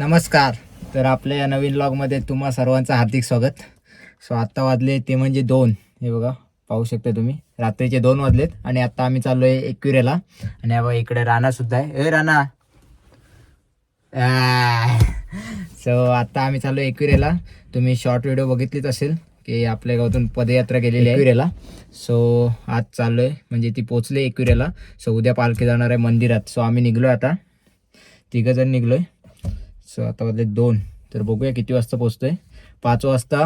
नमस्कार. तर आपल्या या नवीन ब्लॉगमध्ये तुम्हा सर्वांचं हार्दिक स्वागत. सो आत्ता वाजले ते म्हणजे दोन. हे बघा पाहू शकता तुम्ही. रात्रीचे दोन वाजलेत आणि आता आम्ही चाललो आहे एकविरेला. आणि बघा इकडे राणा सुद्धा आहे. ए राणा! सो आता आम्ही चाललो एकविरेला. तुम्ही शॉर्ट व्हिडिओ बघितलीच असेल की आपल्या गावातून पदयात्रा गेलेली आहे. एकविरेला? सो आज चाललो आहे म्हणजे ती पोचले एकविरेला. सो उद्या पालखी जाणार आहे मंदिरात. सो आम्ही निघलो आता. तिघं जण निघलोय. सो आता वाजले दोन. तर बघूया किती वाजता पोचतोय पाच वाजता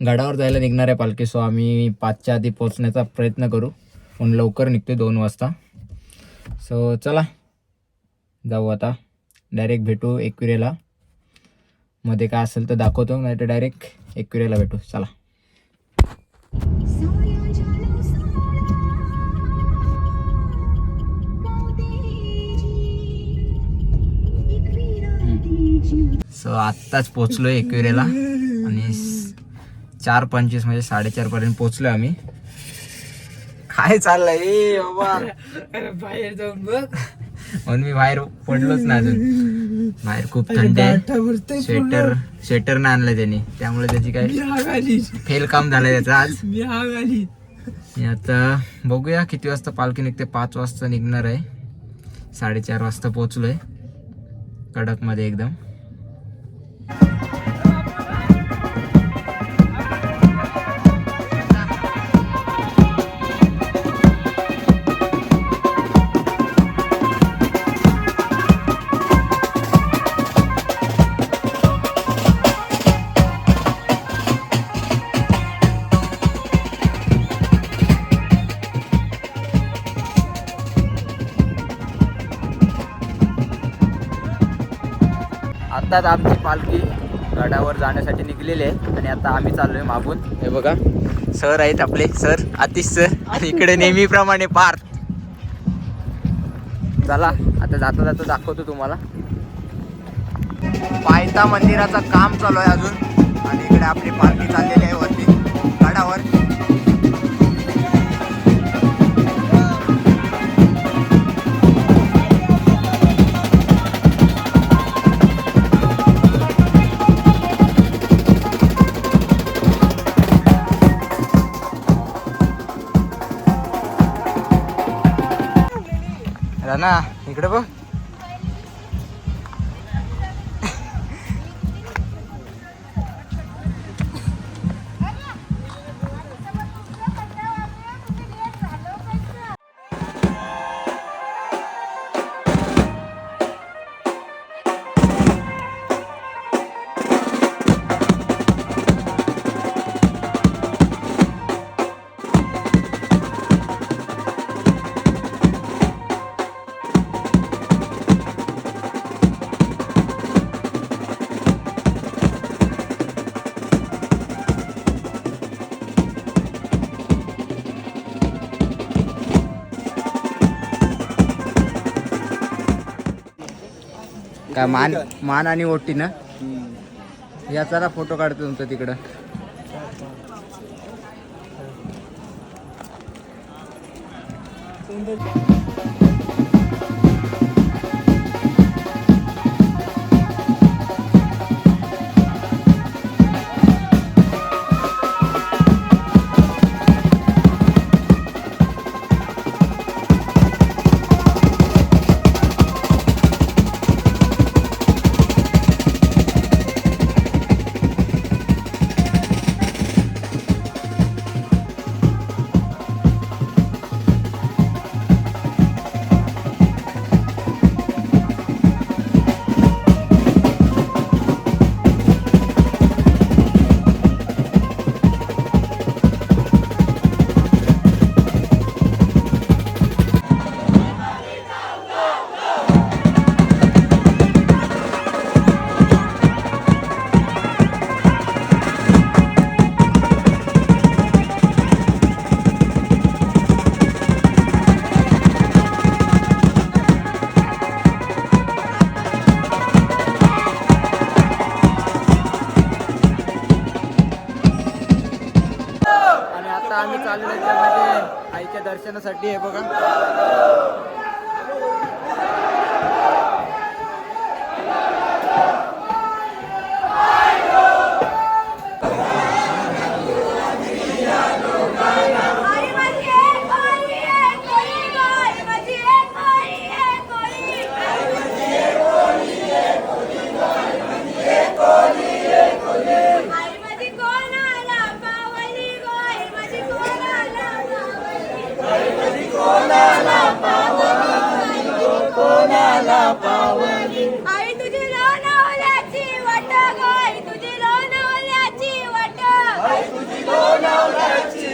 गडावर जायला निघणार आहे पालखी सो आम्ही पाचच्या आधी पोचण्याचा प्रयत्न करू. पण लवकर निघतोय दोन वाजता. सो चला जाऊ आता. डायरेक्ट भेटू एकविरेला. मध्ये काय असेल तर दाखवतो नाही तर डायरेक्ट एकविरेला भेटू. चला. सो आत्ताच पोचलो एकविरेला आणि चार पंचवीस म्हणजे साडेचार पर्यंत पोचलो आम्ही. काय चाललंय? ए बाबा. बाहेर जाऊन बघ. म्हणून मी बाहेर पडलोच ना अजून. बाहेर खूप थंडी आहे. स्वेटर स्वेटर नाही आणलं त्यांनी. त्यामुळे त्याची काय फेल काम झालंय त्याचं आज. मी आता बघूया किती वाजता पालखी निघते. पाच वाजता निघणार आहे. साडेचार वाजता पोचलोय. कडकमध्ये एकदम. आताच आमची पालखी. गडावर जाण्यासाठी निघलेली आहे. आणि आता आम्ही चाललोय मागून. हे बघा सर आहेत आपले. Sir Atish sir. आणि इकडे नेहमीप्रमाणे पार्थ. चला आता जाता जाता दाखवतो तुम्हाला. पायता मंदिराचं काम चालू आहे अजून. आणि इकडे आपली पालखी चाललेली आहे वरती. गडावर. ना इकडे बघ. काय मान मान आणि ओटी ना? याचा ना फोटो काढतो तुमचा तिकडं. आणि आता आम्ही चाललो त्यामध्ये आईच्या दर्शनासाठी आहे बघा. आई तुझी लोणावल्याची वाट ग आई तुझी लोणावल्याची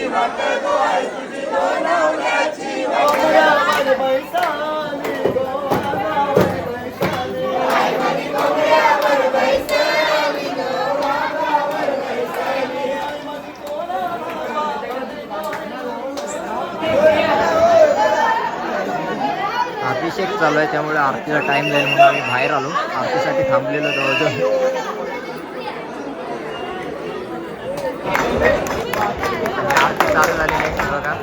वाट. अभिषेक चालू आहे त्यामुळे आरतीला टाइम जाईल म्हणून आम्ही बाहेर आलो. आरतीसाठी थांबलेलो जवळजवळ. आणि आरती चालू झालेली आहे बघा.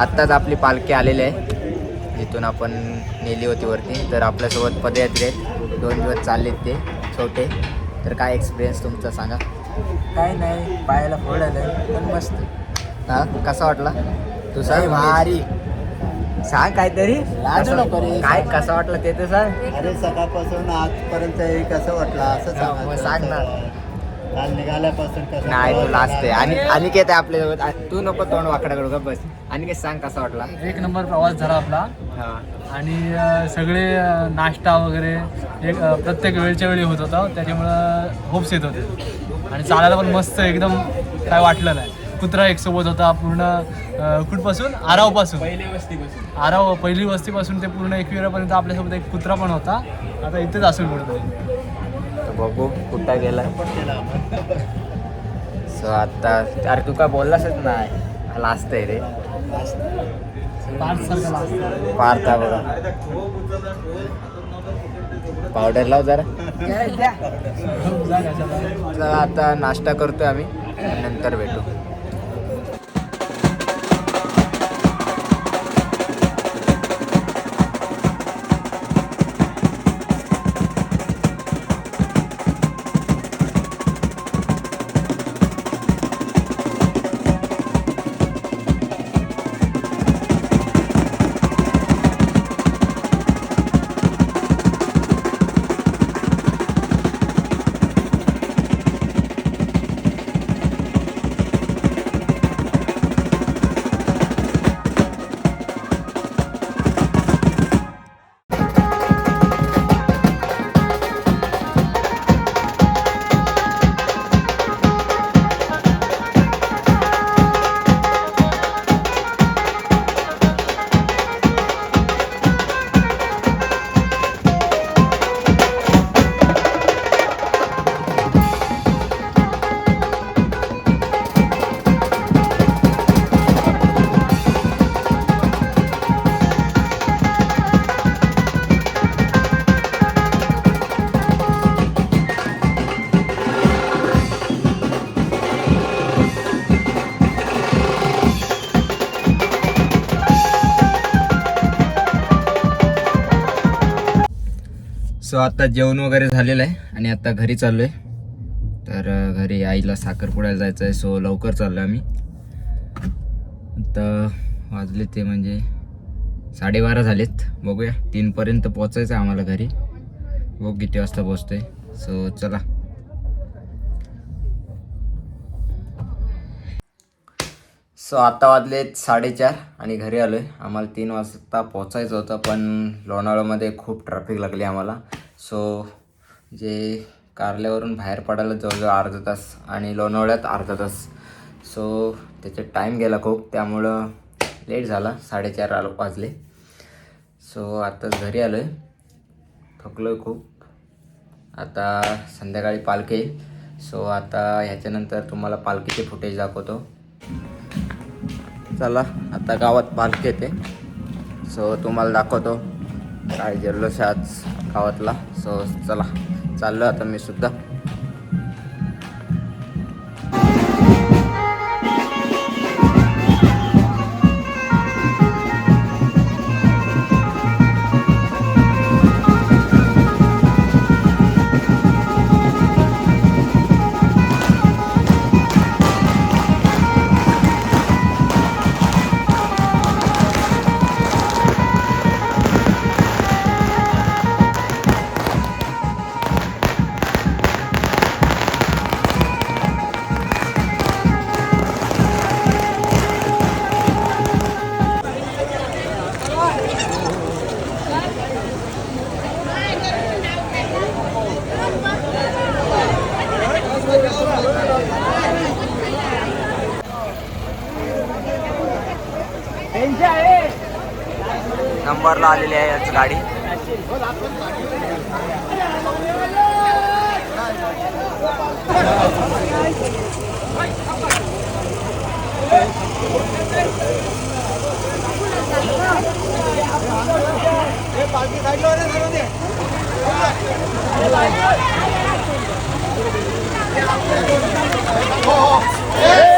आत्ताच आपली पालखी आलेली आहे. जिथून आपण नेली होती वरती. तर आपल्यासोबत पदयात्री आहेत. दोन दिवस चाललेत ते छोटे. तर काय एक्सपिरियन्स तुमचा सांगा. काय नाही पायाला फोड आलं पण मस्त. हा? कसा वाटला? तू सांग. भारी. सांग काहीतरी. लाजू नको रे. काय कसं वाटलं ते तर सांग. अरे सकाळपासून आजपर्यंत कसं वाटलं असं मग सांग ना. काल निघाल्यापासून कसं नाही तू? लास्ट आहे. आणि अनिकेत आहे आपल्यासोबत आ- तू नको तोंड वाकडा करू का बस अनिकेत सांग कसा वाटला? एक नंबर प्रवास झाला आपला. हा. आणि सगळे नाश्ता वगैरे एक प्रत्येक वेळच्या वेळी होत होता. त्याच्यामुळं होप्स येत होते. आणि चालायला पण मस्त एकदम काय वाटलं नाही. कुत्रा एक सोबत होता पूर्ण कुठपासून? आरावपासून. आराव पहिली वस्तीपासून ते पूर्ण एकविरापर्यंत आपल्यासोबत एक कुत्रा पण होता. आता इथेच कुठेतरी तर बघू कुठं गेला. सो आता अरे तू काय बोललासच नाही. लास्ट आहे रे. पार्था बघा. पावडर लाव जरा. आता नाश्ता करतोय आम्ही. नंतर भेटू. सो आता जेवण वगैरे झालेलं आहे आणि आता घरी चाललो आहे तर घरी आईला साखरपुड्याला जायचं आहे सो लवकर चाललो आम्ही. आता वाजले ते म्हणजे साडेबारा झालेत. बघूया तीनपर्यंत पोचायचं आहे आम्हाला घरी. बघ किती वाजता पोचतोय सो चला. सो आत्ता वाजलेत साडेचार आणि घरी आलो आहे आम्हाला तीन वाजता पोचायचं होतं पण लोणावळ्यामध्ये खूप ट्रॅफिक लागली आम्हाला. सो जे कारल्यावरून बाहेर पडायला जवळजवळ अर्धा तास आणि लोणावळ्यात अर्धा तास. सो त्याचा टाईम गेला खूप. त्यामुळं लेट झाला. साडेचार आलो वाजले. सो आता घरी आलो आहे थकलो आहे खूप. आता संध्याकाळी पालखी येईल. सो आता ह्याच्यानंतर तुम्हाला पालखीचे फुटेज दाखवतो. चला आता गावात पालखी येते. सो तुम्हाला दाखवतो. काय जल्लोष आज गावातला सो चला. चाललो आता मी सुद्धा. नंबरला आलेली आहे याची गाडी. हो, हो.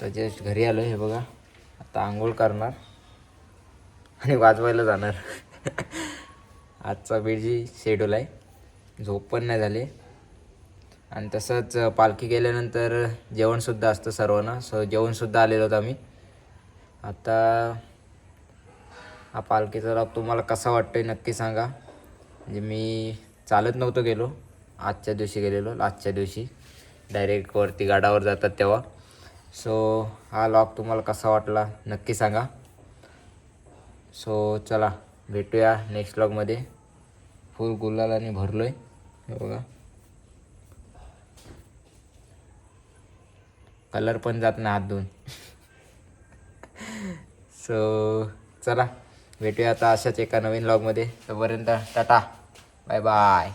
तर जस्ट घरी आलो हे बघा. आता आंघोळ करणार. आणि वाजवायला जाणार. आजचा बिजी शेड्यूल आहे. झोप पण नाही झाली. आणि तसंच पालखी गेल्यानंतर जेवणसुद्धा असतं सर्वांना. सो जेवणसुद्धा आलेलो होतो आम्ही. आता हा पालखीचा लाभ तुम्हाला कसा वाटतोय नक्की सांगा. म्हणजे मी चालत नव्हतो गेलो. आजच्या दिवशी गेलेलो. आजच्या दिवशी. डायरेक्ट वरती गाडावर जातात तेव्हा. सो हा लॉग तुम्हाला कसा वाटला नक्की सांगा. सो चला भेटूया नेक्स्ट लॉगमध्ये फुल गुलालाने भरलो आहे हे बघा. कलर पण जात नाही हात धुवून सो चला भेटूया आता अशाच एका नवीन लॉगमध्ये तोपर्यंत टाटा. Bye bye